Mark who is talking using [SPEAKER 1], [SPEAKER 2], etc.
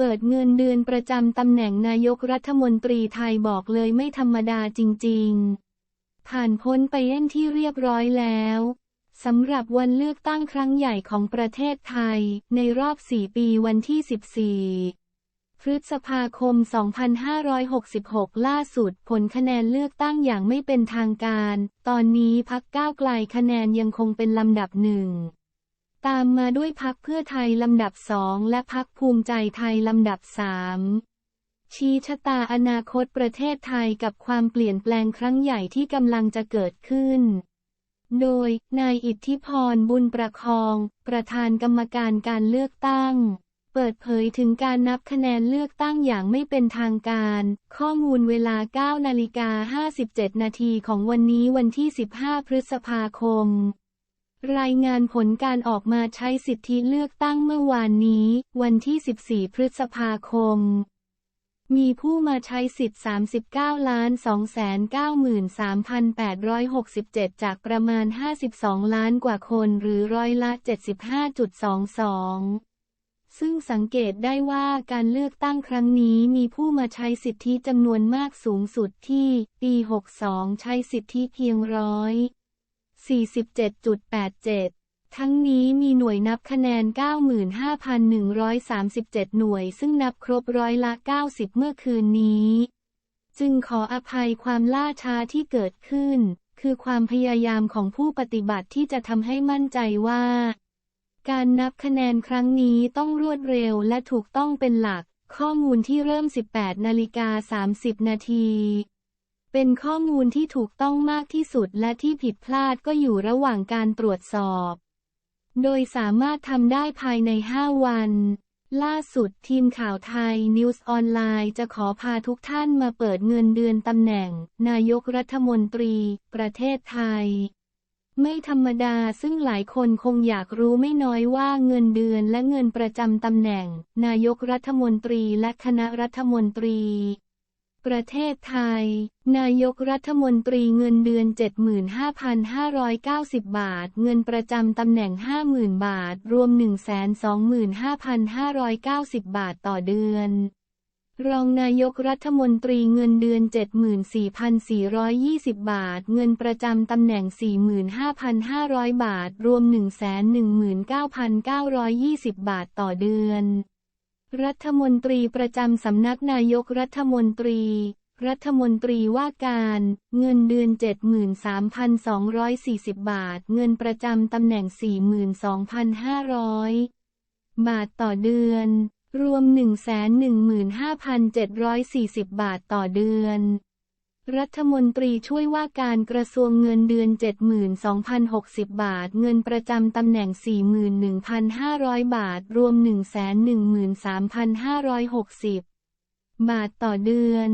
[SPEAKER 1] เปิดเงินเดือนประจำตำแหน่งนายกรัฐมนตรีไทยบอกเลยไม่ธรรมดาจริง ๆ ผ่านพ้นไปเล่นที่เรียบร้อยแล้วสำหรับวันเลือกตั้งครั้งใหญ่ของประเทศไทย ในรอบ 4 ปีวันที่ 14 พฤษภาคม 2566 ล่าสุดผลคะแนนเลือกตั้งอย่างไม่เป็นทางการ ตอนนี้พักก้าวไกลคะแนนยังคงเป็นลำดับหนึ่ง ตามมาด้วยพักเพื่อไทยลำดับสองและพักภูมิใจไทยลำดับสามชี้ชะตาอนาคตประเทศไทยกับความเปลี่ยนแปลงครั้งใหญ่ที่กำลังจะเกิดขึ้น โดย นายอิทธิพรบุญประคอง ประธานกรรมการการเลือกตั้ง เปิดเผยถึงการนับคะแนนเลือกตั้งอย่างไม่เป็นทางการ ข้อมูลเวลา9นาฬิกา57 นาทีของวันนี้วันที่ 15 พฤษภาคม รายงานผลการออกมาใช้สิทธิเลือกตั้งเมื่อวานนี้ วันที่ 14 พฤษภาคม มีผู้มาใช้สิทธิ์ 39 ล้าน 293,867 จากประมาณ 52 ล้านกว่าคนหรือร้อยละ 75.22ซึ่งสังเกตได้ว่าการเลือกตั้งครั้งนี้มีผู้มาใช้สิทธิจำนวนมากสูงสุดที่ ปี 62 ใช้สิทธิเพียงร้อย 47.87ทั้งนี้มีหน่วยนับคะแนน 95,137 หน่วย ซึ่งนับครบร้อยละ 90 เมื่อคืนนี้ จึงขออภัยความล่าช้าที่เกิดขึ้น คือความพยายามของผู้ปฏิบัติที่จะทำให้มั่นใจว่า การนับคะแนนครั้งนี้ต้องรวดเร็วและถูกต้องเป็นหลัก ข้อมูลที่เริ่ม 18 นาฬิกา 30 นาที เป็นข้อมูลที่ถูกต้องมากที่สุดและที่ผิดพลาดก็อยู่ระหว่างการตรวจสอบ โดยสามารถทำได้ภายใน 5 วัน ล่าสุดทีมข่าวไทยนิวส์ออนไลน์จะขอพาทุกท่านมาเปิดเงินเดือนตำแหน่ง นายกรัฐมนตรี ประเทศไทย ไม่ธรรมดาซึ่งหลายคนคงอยากรู้ไม่น้อยว่าเงินเดือนและเงินประจำตำแหน่ง นายกรัฐมนตรีและคณะรัฐมนตรี ประเทศไทย นายกรัฐมนตรีเงินเดือน 75,590 บาท เงินประจำตำแหน่ง 50,000 บาท รวม 125,590 บาทต่อเดือนรองนายกรัฐมนตรีเงินเดือน 74,420 บาท เงินประจำตำแหน่ง 45,500 บาท รวม 119,920 บาทต่อเดือน รัฐมนตรีประจำสำนักนายกรัฐมนตรี รัฐมนตรีว่าการ เงินเดือน 73,240 บาท เงินประจำตำแหน่ง 42,500 บาทต่อเดือน รวม 115,740 บาทต่อเดือน รัฐมนตรีช่วยว่าการกระทรวงเงินเดือน 72,060 บาท เงินประจำตำแหน่ง 41,500 บาท รวม 113,560 บาทต่อเดือน